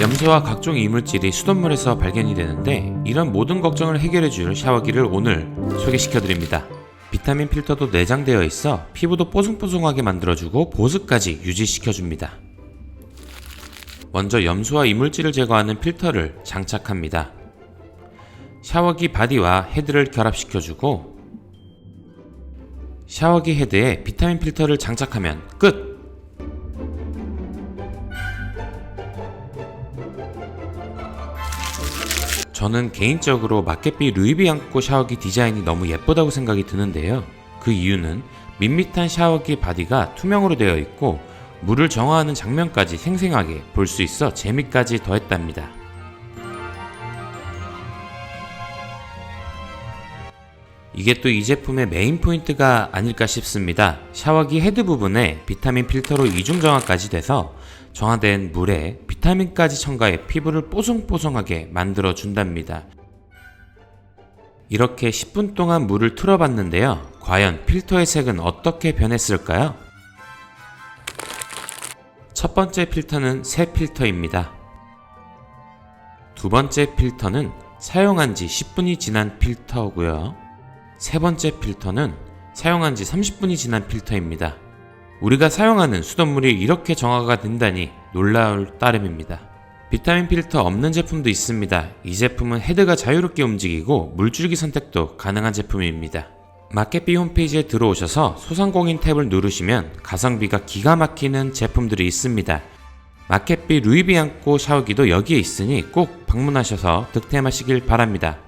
염소와 각종 이물질이 수돗물에서 발견이 되는데 이런 모든 걱정을 해결해줄 샤워기를 오늘 소개시켜드립니다. 비타민 필터도 내장되어 있어 피부도 뽀송뽀송하게 만들어주고 보습까지 유지시켜줍니다. 먼저 염소와 이물질을 제거하는 필터를 장착합니다. 샤워기 바디와 헤드를 결합시켜주고 샤워기 헤드에 비타민 필터를 장착하면 끝! 저는 개인적으로 마켓비 루이비앙코 샤워기 디자인이 너무 예쁘다고 생각이 드는데요. 그 이유는 밋밋한 샤워기 바디가 투명으로 되어 있고 물을 정화하는 장면까지 생생하게 볼 수 있어 재미까지 더했답니다. 이게 또 이 제품의 메인 포인트가 아닐까 싶습니다. 샤워기 헤드 부분에 비타민 필터로 이중 정화까지 돼서 정화된 물에 비타민까지 첨가해 피부를 뽀송뽀송하게 만들어 준답니다. 이렇게 10분 동안 물을 틀어봤는데요. 과연 필터의 색은 어떻게 변했을까요? 첫 번째 필터는 새 필터입니다. 두 번째 필터는 사용한 지 10분이 지난 필터고요. 세 번째 필터는 사용한 지 30분이 지난 필터입니다. 우리가 사용하는 수돗물이 이렇게 정화가 된다니 놀라울 따름입니다. 비타민 필터 없는 제품도 있습니다. 이 제품은 헤드가 자유롭게 움직이고 물줄기 선택도 가능한 제품입니다. 마켓비 홈페이지에 들어오셔서 소상공인 탭을 누르시면 가성비가 기가 막히는 제품들이 있습니다. 마켓비 루이비앙코 샤워기도 여기에 있으니 꼭 방문하셔서 득템하시길 바랍니다.